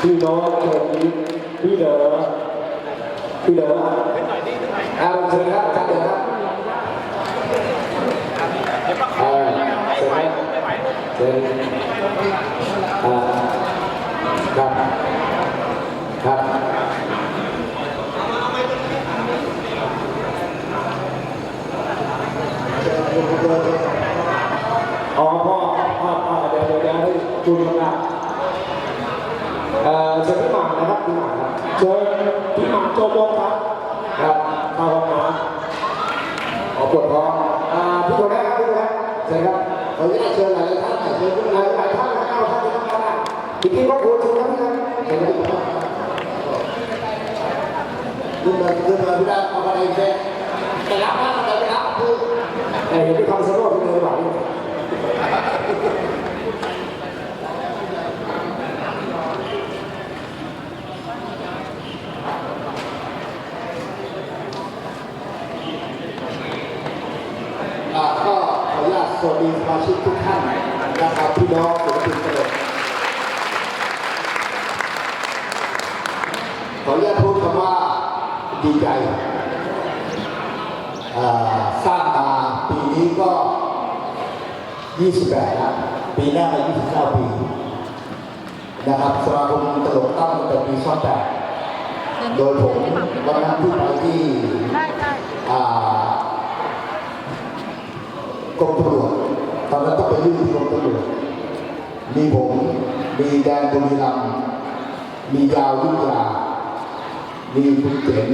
พี่น้องเชิญยิ้มพี่เด๋อพี่เด๋อเอาเชิญครับอาจารย์เด๋อครับอ่าเชิญครับเชิญอ่าครับครับอ๋อพ่อพ่อพ่อเดี๋ยวเดี๋ยวเดี๋ยวให้คุณนะครับ เอ่อเชิญพี่หม่ำนะครับพี่หม่ำครับเชิญพี่หม่ำโจโบครับครับเข้าห้องน้ำขอปวดท้องอ่าพี่ตัวแรกครับพี่ตัวแรกเชิญครับขออนุญาตเชิญหลายท่านหน่อยเชิญหลายหลายท่านนะเอาท่านที่ต้องการพี่กิ๊กก็ควรเชิญครับพี่ครับเชิญครับขึ้นมาขึ้นมาไม่ได้เอาอะไรแค่ไปรับนะไปรับคือเอ้ยเดี๋ยวพี่คำสโลดพี่เลยหวัง อ่าก็ขออนุญาตสวัส ดีสมาชิกทุกท่านนะครับพี่น้องศิลปินตลกขออนุญาตพูดคำว่าดีใจอ่าสร้างมาปีนี้ก็ 28แล้วปีหน้าก็29 ปีนะครับสมาคมตลกตั้งตั้งแต่ปี28โดยผมวันนั้นที่ไปที่ได้ได้อ่ากรมตำรวจ ยื่นที่กรมตำรวจมีผม มีแดนบุรีรัมมียาวยุทธยา มีคุณเจ๋ง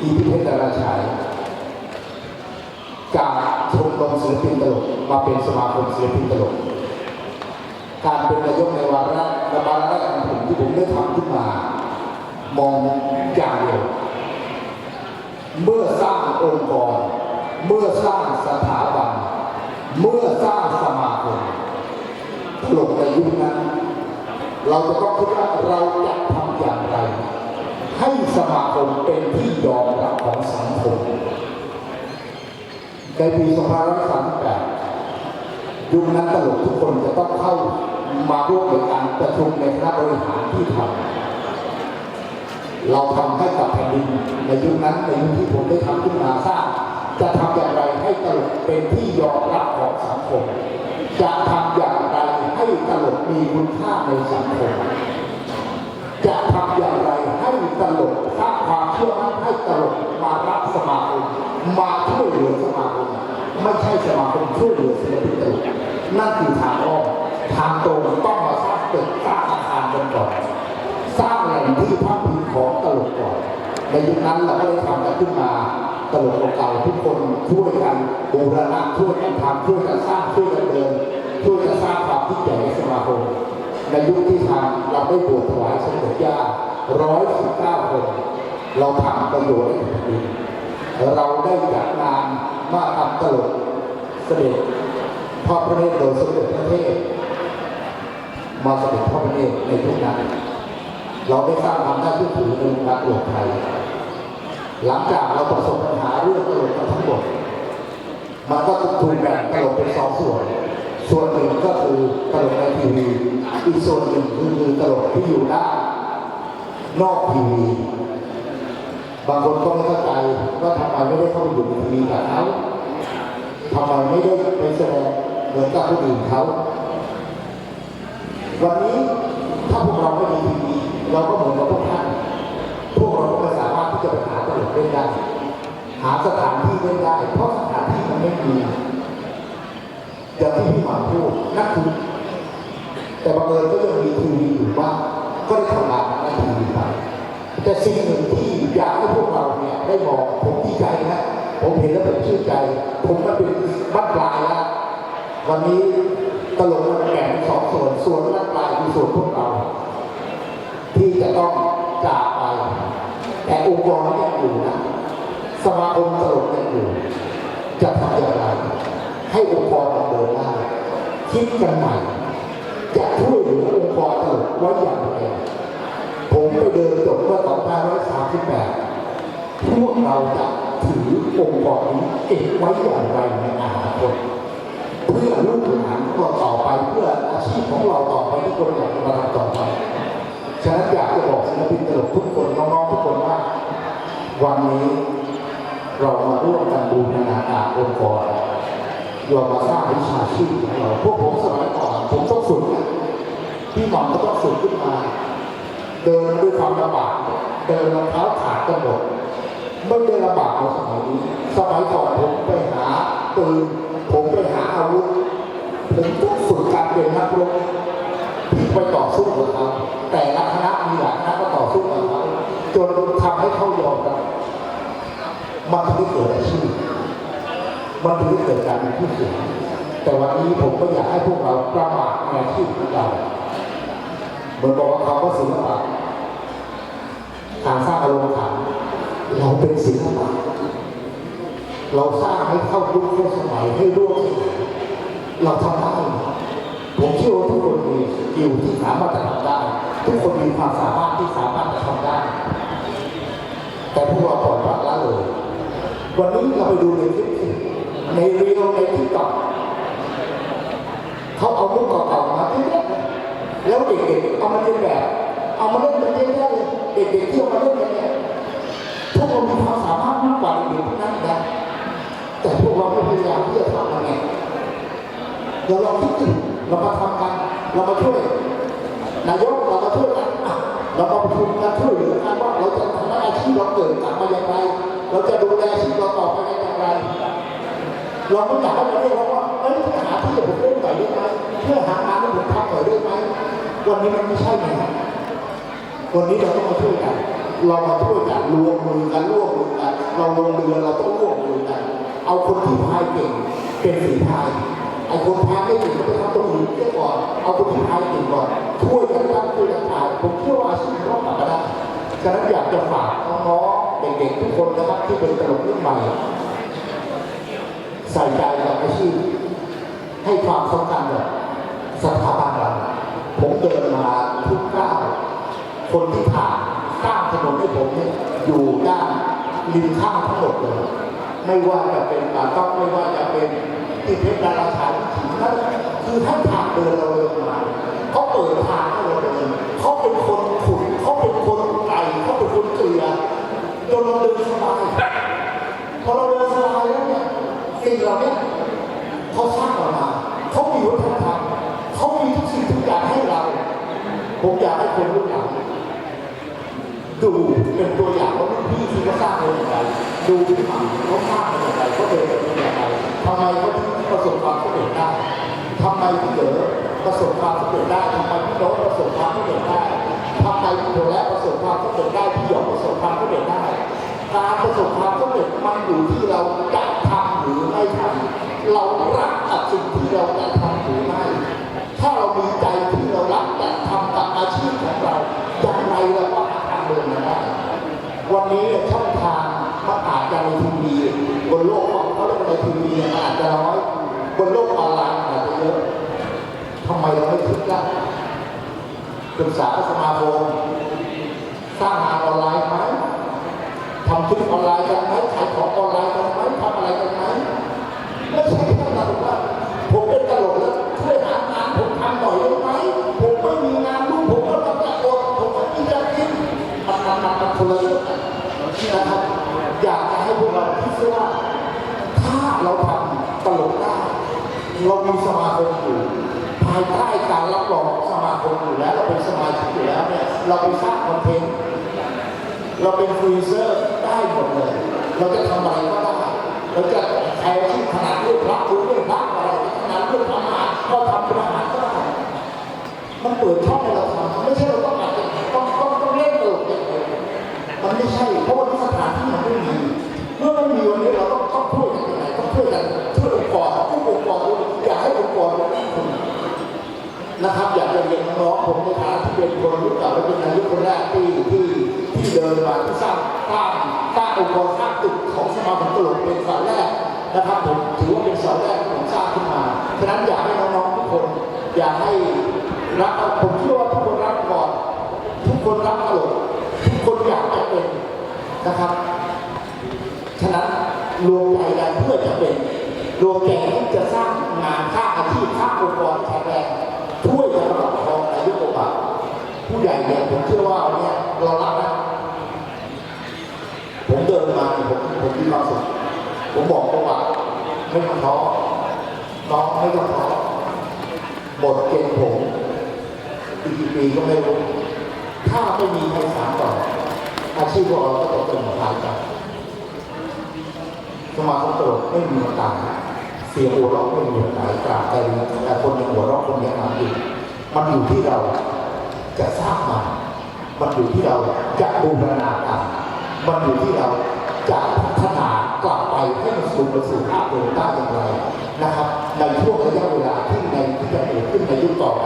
มีพิเพชรดาราชัยจากชมรมศิลปินตลกมาเป็นสมาคมศิลปินตลก การเป็นนายกในวาระในวาระแรกของผมที่ผมได้ทำขึ้นมา มองอย่างเดียวเมื่อสร้างองค์กร เมื่อสร้างสถาบัน เมื่อสร้างสมาคมตลกในยุคนั้น เราจะต้องคิดว่าเราจะทำอย่างไร ให้สมาคมเป็นที่ยอมรับของสังคมในปี2538ยุคนั้นตลกทุกคนจะต้องเข้ามาร่วมในการประชุมในคณะบริหารที่ทำเราทำให้กับแผ่นดินในยุคนั้นในยุคที่ผมได้ทำขึ้นมาสร้าง จะทำอย่างไรให้ตลกเป็นที่ยอมรับของสังคม จะทำอย่างไรให้ตลกมีคุณค่าในสังคม จะทำอย่างไรให้ตลกสร้างความเชื่อมั่นให้ตลกมารับสมาคมมาช่วยเหลือสมาคมไม่ใช่สมาคมช่วยเหลือศิลปินตลกนั่นคือทางอ้อมทางตรงต้องมาสร้างตึกสร้างอาคารกันก่อนสร้างแหล่งที่พักพิงของตลกก่อนในยุคนั้นเราก็ได้ทำกันขึ้นมา ตลกเก่าทุกคนช่วยกันบูรณะช่วยกันทำช่วยกันสร้างช่วยกันเดินช่วยกันสร้างความที่ใหญ่สมาคมในยุคที่ทำเราได้บวชถวายสมเด็จย่าร้อยสิบเก้าคน เราทำประโยชน์ให้แผ่นดินเราได้จัดงานมาทำตลกเสด็จพระประเนตรโดยสมเด็จพระเทพมาเสด็จพระประเนตรในยุคนั้นเราได้สร้างความน่าเชื่อถือในวงการตลกไทย หลังจากเราประสบปัญหาเรื่องตลกกันทั้งหมด มันก็ถูกแบ่งตลกเป็นสองส่วน ส่วนหนึ่งก็คือตลกในทีวี อีกส่วนหนึ่งคือคือตลกที่อยู่ด้านนอกทีวี บางคนก็ไม่เข้าใจว่าทำไมไม่ได้เข้าไปอยู่ในทีวีกับเขาทำไมไม่ได้ไปแสดงเหมือนกับคนอื่นเขาวันนี้ถ้าพวกเราไม่มีทีวีเราก็เหมือนกับพวกท่าน เล่นได้ หาสถานที่เล่นได้ เพราะสถานที่มันไม่มีอย่างที่พี่หมาพูดนั่นคือแต่บังเอิญก็ยังมีทีวีอยู่บ้างก็ได้ทำงานในทีวีไปแต่สิ่งหนึ่งที่อยากให้พวกเราเนี่ยได้มองผมดีใจนะผมเห็นแล้วผมชื่นใจ ผมมันเป็นบ้านปลายแล้ววันนี้ตลกมันแบ่งเป็นสองส่วนส่วนบ้านปลายคือส่วนพวกเรา ที่จะต้องจากไป แต่องค์กรยังอยู่นะสมาคมตลกยังอยู่ จะทำอย่างไรให้องค์กรมันเดินได้คิดกันใหม่จะช่วยเหลือองค์กรตลกไว้อย่างไรผมไปเดินจบเมื่อ2538พวกเราจะถือองค์กรนี้เก็บไว้อย่างไรในอนาคตเพื่อลูกหลานของเราต่อไปเพื่ออาชีพของเราต่อไปที่คนอยากจะมาทำต่อไปฉะนั้นอยากจะบอกศิลปินตลกทุกคนน้อง วันนี้เรามาร่วมกันบูรณาการองค์กรเรามาสร้างวิชาชีพของเราพวกผมสมัยก่อนผมต้องฝึกพี่หมอมก็ต้องฝึกขึ้นมา เดินด้วยความลำบากเดินรองเท้าขาดกันหมดไม่ได้ลำบากในสมัยนี้สมัยก่อนผมไปหาปืนผมไปหาอาวุธผมต้องฝึกการเป็นนักรบที่ไปต่อสู้กับเขาแต่ละคณะมีหลายคณะก็ต่อสู้กับเขา จนทำให้เขายอมรับมันถึงเกิดอาชีพมันถึงเกิดการมีชื่อเสียงแต่วันนี้ผมก็อยากให้พวกเราประมาทในอาชีพของเราเหมือนบอกว่าเขาก็ศิลปะการสร้างอารมณ์ขันเราเป็นศิลปะเราสร้างให้เข้ายุคเข้าสมัยให้ร่วมสมัยเราทำได้ผมเชื่อว่าทุกคนมีสกิลที่สามารถจะทำได้ ทุกคนมีความสามารถที่สามารถจะทำได้ แต่พวกเราปล่อยปละละเลย วันนี้เราไปดูในคลิปในเรียวในที่ต่อเขาเอามุกเก่าๆมาเยอะๆแล้วเด็กๆเอามาเรียนแบบ เอามาเล่นกันเยอะแยะเลยเด็กๆที่เอามาเล่นเนี่ยพวกเรามีความสามารถมากกว่าเด็กๆพวกนั้นนะแต่พวกเราไม่พยายามที่จะทำมันไงเราลองคิดดูเรามาทำกัน เรามาช่วยนายกเรามาช่วยกันเรามาประชุมกันช่วยเหลือกัน ชีพเราเกิดกลับมาอย่างไร เราจะดูแลอาชีพเราต่อไปอย่างไร เราไม่อยากให้มาเรียกร้องว่าเอ้ยหาที่ผมเล่นหน่อยได้ไหมเพื่อหางานให้ผมทำหน่อยได้ไหมวันนี้มันไม่ใช่ไงวันนี้เราต้องมาช่วยกัน เรามาช่วยกันรวมมือกันร่วมมือกัน เราลงเรือเราต้องร่วมมือกัน เอาคนที่พายเก่งเป็นฝีพายไอ้คนพายไม่เก่งก็ไปทำตรงอื่นเสียก่อน เอาคนที่พายเก่งก่อนช่วยกันทำช่วยกันพายผมเชื่อว่าอาชีพเรากลับมา ฉะนั้นอยากจะฝากน้องๆเด็กๆทุกคนนะครับที่เป็นตลกรุ่นใหม่ ใส่ใจกับอาชีพ ให้ความสำคัญกับสถาบันเราผมเดินมาทุกก้าวคนที่ผ่านข้ามถนนให้ผมเนี่ยอยู่ด้านริมข้างทั้งหมดเลยไม่ว่าจะเป็นป่าต้องไม่ว่าจะเป็นที่เพชรดาราชายที่นั่นคือท่านทางเดินเราเดินมาเขาเปิดทางให้เราเดิน จนเราเดินสบายพอเราเดินสบายแล้วเนี่ยสิ่งเหล่านี้เขาสร้างออกมาเขามีวัฒนธรรมเขามีทุกสิ่งทุกอย่างให้เรา ผมอยากให้คนรุ่นหลังดูเป็นตัวอย่างว่ารุ่นพี่ที่เขาสร้างมาอย่างไรดูที่หมาเขาสร้างมาอย่างไรเขาเดินมาอย่างไรทำไมเขาถึงประสบความสำเร็จได้ทำไมพี่เด๋อประสบความสำเร็จได้ทำไมพี่โน้ตประสบความสำเร็จได้ ทำไมพี่โถและประสบความสำเร็จได้พี่หยองประสบความสำเร็จได้การประสบความสำเร็จมันอยู่ที่เราจะทำหรือไม่ทำเรารักกับสิ่งที่เราจะทำหรือไม่ถ้าเรามีใจที่เรารักจะทำกับอาชีพของเราอย่างไรเราก็หาทางเดินมาได้วันนี้ช่องทางมันอาจจะในทีวีบนโลกของเขาเรียกในทีวีมันอาจจะน้อยบนโลกออนไลน์อาจจะเยอะทำไมเราไม่คิดล่ะ ปรึกษาสมาคมสร้างงานออนไลน์ไหมทำคลิปออนไลน์กันไหมขายของออนไลน์กันไหมทำอะไรกันไหมไม่ใช่แค่ตลกว่าผมเป็นตลกแล้วช่วยหางานผมทำหน่อยได้ไหมผมไม่มีงานลูกผมก็ต้องจะอดผมก็ม่จะกินมันมันมันมันคนละเรื่องกันนะครับอยากจะให้พวกเราคิดว่า ถ้าเราทำตลกได้เรามีสมาคมอยู่ ภายใต้การรับรองของสมาคมอยู่แล้ว เราเป็นสมาชิกอยู่แล้วเนี่ยเราไปสร้างคอนเทนต์เราเป็นฟรีเซอร์ได้หมดเลย เราจะทำอะไรก็ได้เราจะใช้ชีพขนาดเรื่องพระคุณเรื่องพระอะไรขนาดเรื่องพระมหาก็ทำเป็นอาหารก็ได้มันเปิด นะครับ อยากจะเรียนน้องๆผมในฐานะที่เป็นคนรุ่นเก่าและเป็นนายกคนแรกที่ที่ที่เดินมาที่สร้างสร้างสร้างองค์กรสร้างตึกของสมาคมตลกเป็นเสาแรกนะครับผมถือว่าเป็นเสาแรกที่ผมสร้างขึ้นมาฉะนั้นอยากให้น้องๆทุกคนอยากให้รักผมเชื่อว่าทุกคนรักก่อนทุกคนรักตลกทุกคนอยากจะเป็นนะครับฉะนั้นรวมใจกันเพื่อจะเป็นรวมใจที่จะสร้างงานสร้าอาชีพสร้าองค์กรแข็งแรง ช่วยกันประคองอายุโอบาผผู้ใหญ่เนี่ยผมเชื่อว่าเนี่ยเรารักนะผมเดินมาผมผมมีความสุขผมบอกเขาว่าไม่ต้องท้อน้องไม่ต้องท้อหมดเกณฑ์ผมอีกกี่ปีก็ไม่รู้ถ้าไม่มีใครสานต่ออาชีพของเราก็ตกเป็นหายไปสมาคมตลกไม่มีวันตาย เสียงหัวเราะไม่มีวันตายตราบใดแต่คนยังหัวเราะคนยังหาอยู่มันอยู่ที่เราจะสร้างมันมันอยู่ที่เราจะบูรณาการมันอยู่ที่เราจะพัฒนากลับไปให้มันสู่ไปสู่ภาพเดิมได้อย่างไรนะครับ ในช่วงระยะเวลาที่ในที่จะเกิดขึ้นในยุคต่อไป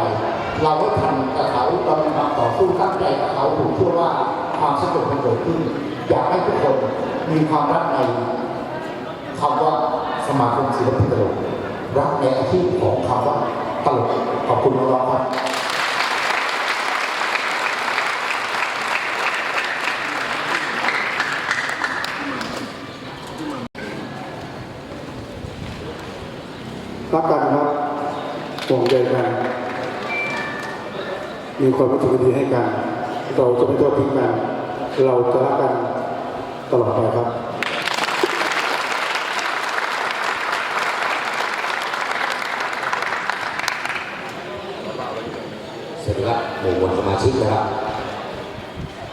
เราไม่ทันกับเขาเรามีความต่อสู้ตั้งใจกับเขาผมเชื่อว่าความสำเร็จมันเกิดขึ้น อยากให้ทุกคนมีความรักในคำว่า สมาคมศิลปินตลกรักในอาชีพของคำว่าตลกขอบคุณน้องๆครับรักกันครับห่วงใยกันมีความรู้สึกดีให้กัน เราจะไม่ทอดทิ้งกัน เราจะรักกันตลอดไปครับ สวัสดีครับ หมู่มวลสมาชิกนะครับ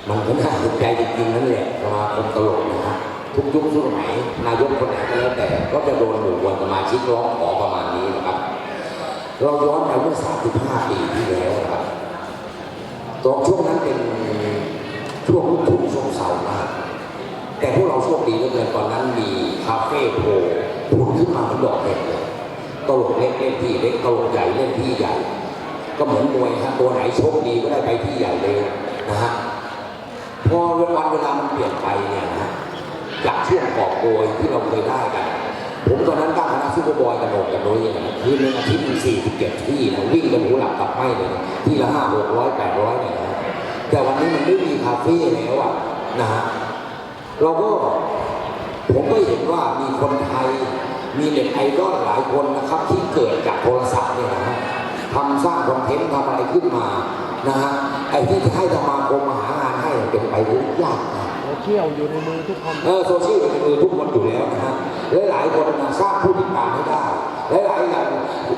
มันก็น่าสนใจจริงๆนั่นแหละสมาคมตลกนะฮะทุกยุคทุกสมัยนายกคนไหนก็แล้วแต่ ก็จะโดนหมู่มวลสมาชิกร้องขอประมาณนี้นะครับ เราย้อนไปเมื่อ 35 ปีที่แล้วนะครับตอนช่วงนั้นเป็นช่วงลูกทุ่งช่วงเสาร์มากแต่พวกเราโชคดีเหลือเกินตอนนั้นมีคาเฟ่โผล่ผุดขึ้นมาเป็นดอกเห็ดเลยตลกเล็กเล่นที่เล็กตลกใหญ่เล่นที่ใหญ่ ก็เหมือนมวยฮะตัวไหนโชคดีก็ได้ไปที่ใหญ่เลยนะฮะพอเวันเวลามันเปลี่ยนไปเนี่ยนะจากช่วงกอบโกยที่เราเคยได้กัน ผมตอนนั้นตั้งคณะซูเปอร์บอยกันโหนกกันโน้ยนะคือในอาทิตย์หนึ่งสี่สิบเจ็ดที่นะวิ่งกันหูหลับตับไหมเลยนะที่ละห้าหกร้อยแปดร้อยเนี่ยนะแต่วันนี้มันไม่มีคาเฟ่แล้วอะนะฮะเราก็ผมก็เห็นว่ามีคนไทยมีเน็ตไอดอลหลายคนนะครับ ที่เกิดจากโทรศัพท์เนี่ยนะฮะ ทำสร้างคอนเทนต์ทำอะไรขึ้นมานะฮะไอ้ที่จะให้สมาคมมาหางานให้เป็นไปได้ยากนะโซเชียลอยู่ในมือทุกคนเออโซเชียลอยู่ในมือทุกคนอยู่แล้วนะฮะหลายๆคนนะสร้างผู้ติดตามให้ได้หลายๆอย่าง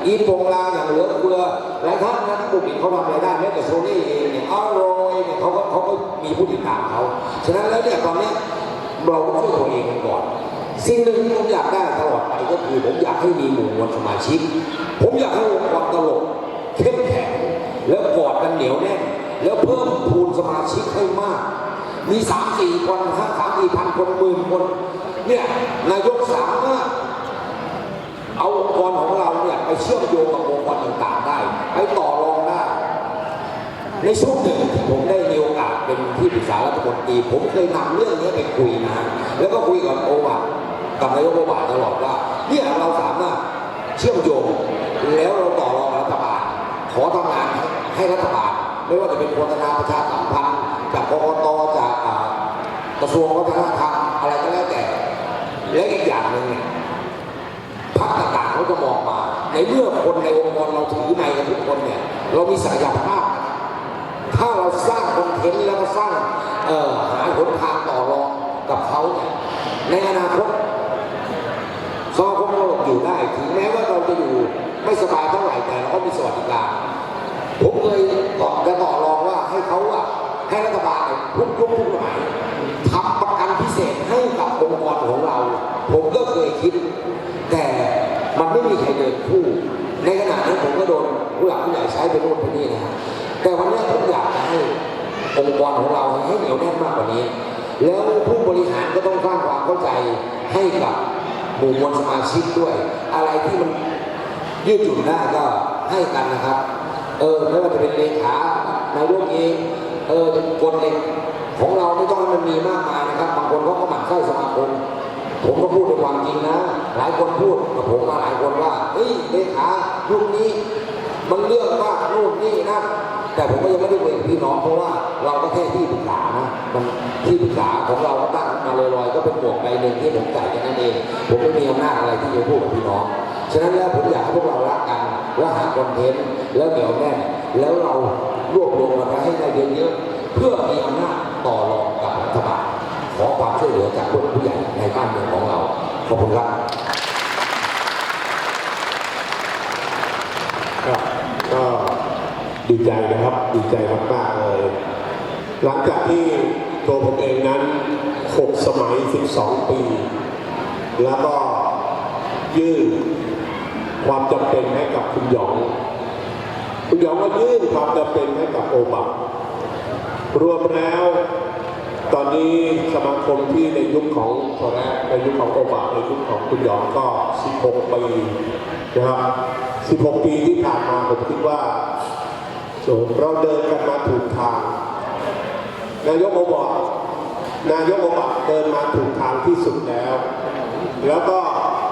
อีทโปงลางอย่างเหลือเฟือหลายท่านนะกลุ่มนี้เขาทำรายได้แม้แต่โซนี่เองเนี่ยอร่อยเนี่ยเขาก็เขาก็มีผู้ติดตามเขาฉะนั้นแล้วเนี่ยตอนเนี้ยเราก็ช่วยตัวเองกันก่อนสิ่งหนึ่งที่ผมอยากได้ตลอดไปก็คือผมอยากให้มีหมู่มวลสมาชิก ผมอยากให้องค์กรตลก เข้มแข็ง แล้วกอดกันเหนียวแน่น แล้วเพิ่มพูนสมาชิกให้มาก มีสามสี่คนห้าสามสี่พันคนหมื่นคน เนี่ยนายกสามารถเอาองค์กรของเราเนี่ยไปเชื่อมโยงกับองค์กรต่างๆได้ไปต่อรองได้ในช่วงหนึ่งที่ผมได้มีโอกาสเป็นที่ปรึกษารัฐมนตรีผมเคยนำเรื่องนี้ไปคุยนะแล้วก็คุยกับโอวาทกับนายกโอวาทตลอดว่าเนี่ยเราสามารถเชื่อมโยงแล้วเราต่อรอง ขอทำงานให้รัฐบาล ไม่ว่าจะเป็นโฆษณาประชาสัมพันธ์จากกกตจากกระทรวงวัฒนธรรมอะไรก็แล้วแต่ และอีกอย่างหนึ่งเนี่ยพักต่างๆเขาจะมองมา ในเมื่อคนในองค์กรเราถือในกันทุกคนเนี่ย เรามีศักยภาพ ถ้าเราสร้างคอนเทนต์แล้วก็สร้างหาหนทางต่อรองกับเขาเนี่ยในอนาคตสมาคมตลกอยู่ได้ ถึงแม้ว่าเราจะอยู่ ไม่สบายเท่าไหร่แต่เราก็มีสวัสดิการ ผมเคยต่อจะต่อรองว่าให้เขาอะให้รัฐบาลเนี่ยทุกยุคทุกสมัยทำประกันพิเศษให้กับองค์กรของเรา ผมก็เคยคิด แต่มันไม่มีใครเดินคู่ ในขณะนั้นผมก็โดนผู้หลักผู้ใหญ่ใช้ไปโน่นไปนี่นะฮะแต่วันนี้ผมอยากจะให้องค์กรของเราให้เหนียวแน่นมากกว่านี้ แล้วผู้บริหารก็ต้องสร้างความเข้าใจให้กับหมู่มวลสมาชิกด้วย อะไรที่มัน ยืดหยุ่นได้ก็ให้กันนะครับ เออไม่ว่าจะเป็นเลขานายกเองเออกฎเหล็กของเราไม่ต้องให้มันมีมากมายนะครับ บางคนเขาก็หมั่นไส้สมาคมผมก็พูดด้วยความจริงนะ หลายคนพูดกับผมมาหลายคนว่าเฮ้ยเลขายุคนี้ มันเรื่องมากนู่นนี่นะแต่ผมก็ยังไม่ได้คุยกับพี่น้องเพราะว่าเราก็แค่ที่ปรึกษานะมันที่ปรึกษาของเราตั้งมาลอยๆก็เป็นหมวกใบหนึ่งที่ผมใส่แค่นั้นเอง ผมไม่มีอำนาจอะไรที่จะพูดกับพี่น้อง ฉะนั้นแล้วผมอยากให้พวกเรารักกันแล้วหาคอนเทนต์แล้วเหนียวแน่นแล้วเรารวบรวมกันไปให้ได้เยอะๆเพื่อมีอำนาจต่อรองกับรัฐบาลขอความช่วยเหลือจากผู้ใหญ่ในบ้านเมืองของเราขอบคุณครับครับก็ดีใจนะครับดีใจมากๆเลย หลังจากที่ตัวผมเองนั้น 6 สมัย 12 ปี แล้วก็ยื่น ความจำเป็นให้กับคุณหยอง คุณหยองก็ยื่นความจำเป็นให้กับโอบารวมแล้ว ตอนนี้สมาคมที่ในยุคของโทแรกในยุคของโอบาในยุคของคุณหยองก็ 16 ปีนะครับ 16 ปีที่ผ่านมาผมคิดว่าเราเดินกันมาถูกทาง นายกโอบานายกโอบาเดินมาถูกทางที่สุดแล้ว แล้วก็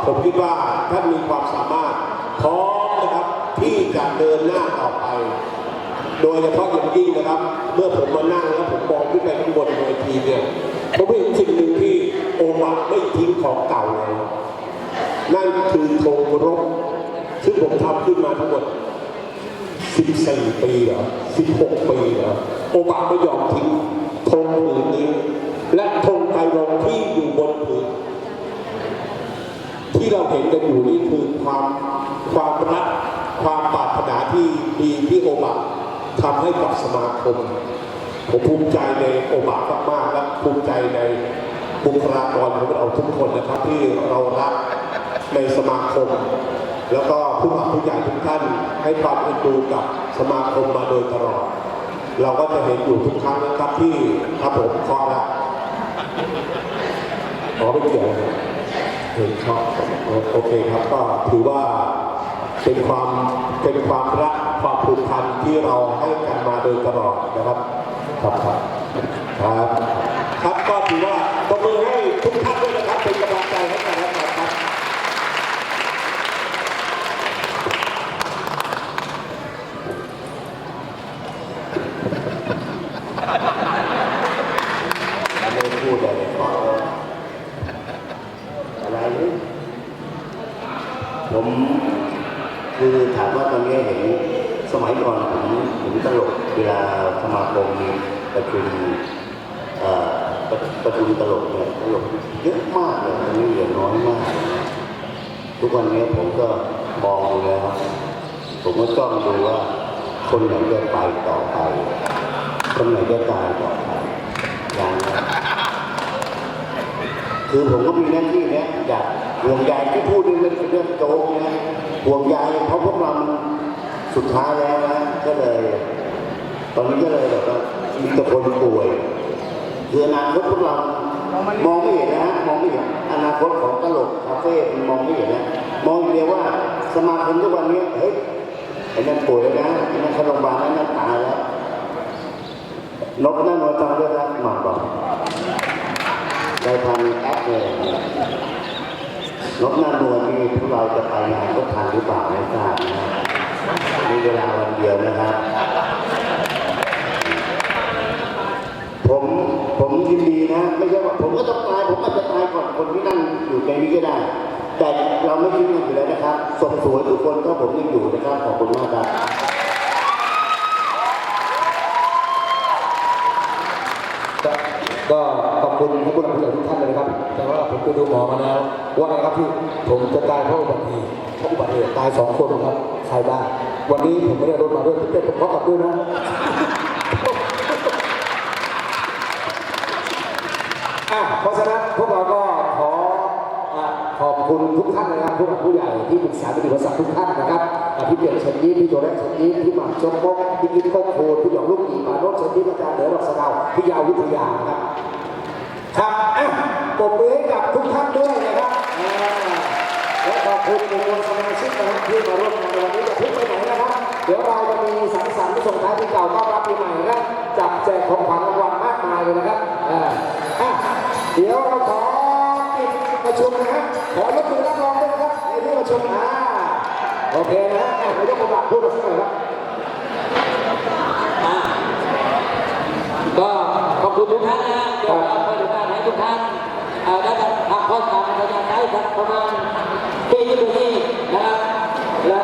ผมคิดว่าท่านมีความสามารถพร้อมนะครับที่จะเดินหน้าต่อไป โดยเฉพาะอย่างยิ่งนะครับ เมื่อผมมานั่งแล้วผมมองขึ้นไปข้างบนเวทีเนี่ยผมเห็นสิ่งหนึ่งที่โอวาไม่ทิ้งของเก่าเลยนั่นคือธงรบซึ่งผมทำขึ้นมาทั้งหมด 14 ปีเหรอ 16 ปีเหรอ โอบาไม่ยอมทิ้งธงผืนนี้ และธงไตรรงที่อยู่บนผืน ที่เราเห็นกันอยู่นี่คือความความรักความปรารถนาที่ดีที่โอบาทำให้กับสมาคม ผมภูมิใจในโอบามากๆและภูมิใจในบุคลากรของเราทุกคนนะครับ ที่เรารักในสมาคม แล้วก็ผู้หลักผู้ใหญ่ทุกท่านให้ความเอ็นดูกับสมาคมมาโดยตลอด เราก็จะเห็นอยู่ทุกครั้งนะครับที่ครับผมเคาะแล้วขอไม่เกี่ยวนะ เห็นเคาะโอเคครับก็ถือว่าเป็นความเป็นความรักความผูกพันที่เราให้กันมาโดยตลอดนะครับครับครับครับ ครับก็ถือว่าตบมือให้ทุกท่านด้วยนะครับเป็นกำลังใจให้กันและกันครับ ไม่พูดอะไรก็อะไรนี่ผมคือถามว่าตอนนี้เห็นสมัยก่อนผมผมตลกเวลาสมาคมมีประชุมเอ่อประประชุมตลกเนี่ยตลกเยอะมากเลยตอนนี้เหลือน้อยมาก ทุกวันนี้ผมก็มองแล้ว ผมก็จ้องดูว่า คนไหนจะไปต่อไป คนไหนจะตายต่อไปอย่างนี้คือผมก็มีหน้าที่เนี้ยอยากห่วงใยที่พูดนี่มันเรื่องโจ๊กนะห่วงใยเพราะพวกเรามันสุดท้ายแล้วนะก็เลย ตอนนี้ก็เลยแบบว่ามีแต่คนป่วยคืออนาคตพวกเรามองไม่เห็นนะฮะมองไม่เห็น นาคตของตลกคาเฟ่มันมองไม่เห็นนะมองอย่เดียวว่าสมาคมทุกวันนี้เฮ้ยไอ้นั่นป่วยแล้วนะไอ้นั่นเข้าโรงพยาบาลแล้นั่นตายแล้วนกนั่งนอนฟังด้วยนะหมาบอกได้ทำแอปเลยนกนั่งนวลนี่พวกเราจะไปงานก็ทันหรือเปล่าไม่ทราบนะมีเวลาวันเดียวนะครับ ผมยินดีนะ ไม่ใช่ว่าผมก็ต้องตาย ผมอาจจะตายก่อนคนที่นั่งอยู่ในนี้ก็ได้ แต่เราไม่ทิ้งกันอยู่แล้วนะครับสมสวยทุกคนก็ผมยังอยู่นะครับ ขอบคุณมากครับก็ขอบคุณผู้บริหารทุกท่านเลยนะครับ แต่ว่าผมไปดูหมอมาแล้วว่าไงครับพี่ผมจะตายเพราะอุบัติเหตุเพราะอุบัติเหตุตายสองคนครับใครบ้างวันนี้ผมไม่ได้รถมาด้วยพี่เต้ผมขอกลับด้วยนะ อะเพราะฉะนั้นพวกเราก็ขออะขอบคุณทุกท่านนะครับผู้หลักผู้ใหญ่ที่ปรึกษาเป็นอุปสรรคทุกท่านนะครับอะพี่เปียกเชิญยิ้พี่โจแรกเชิญยิ้พี่หม่ำจงมกพี่กิ๊กโคกโคนพี่หยองลูกอีปาโนชเชิญยิ้อาจารย์เหนือดอกสะเดาพี่ยาววิทยานะครับครับอะปรบมือให้กับทุกท่านด้วยนะครับอ่าและขอบคุณบุคคลสมาชิกนะครับที่มาร่วมงานในวันนี้จะพึ่งไปไหนนะครับ เดี๋ยวเราจะมีสังสรรค์ส่งท้ายปีเก่าต้อนรับปีใหม่นะจับแจกของขวัญรางวัล ชกอ่โอเคนะไม่ต้องกำลังพูดสักหน่อยครับก็ขอบคุณทุกท่านนะเดี๋ยวเราไปดูการให้ทุกท่านได้ทำความสะอาดระยามใช้สักประมาณปีที่ตรงนี้นะครับและ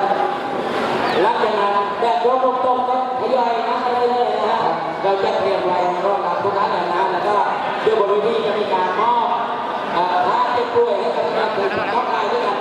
หลังจากนั้นแดดร้อนมตกก็ทยอยน้ำไปเรื่อยๆนะฮะเราจะเตรียมไว้รองรับทุกท่านอย่างนั้นแล้วก็เดี๋ยวบริเวณนี้จะมีการมอบผ้าเจ็บป่วยให้กับประชาชนทั่วได้วยกัน